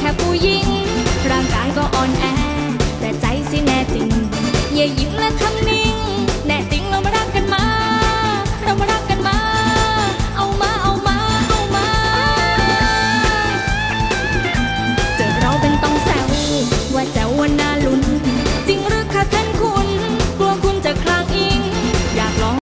แค่ผู้หญิง ร่างกายก็อ่อนแอ แต่ใจสิแน่จริง อย่ายิ้มและทำ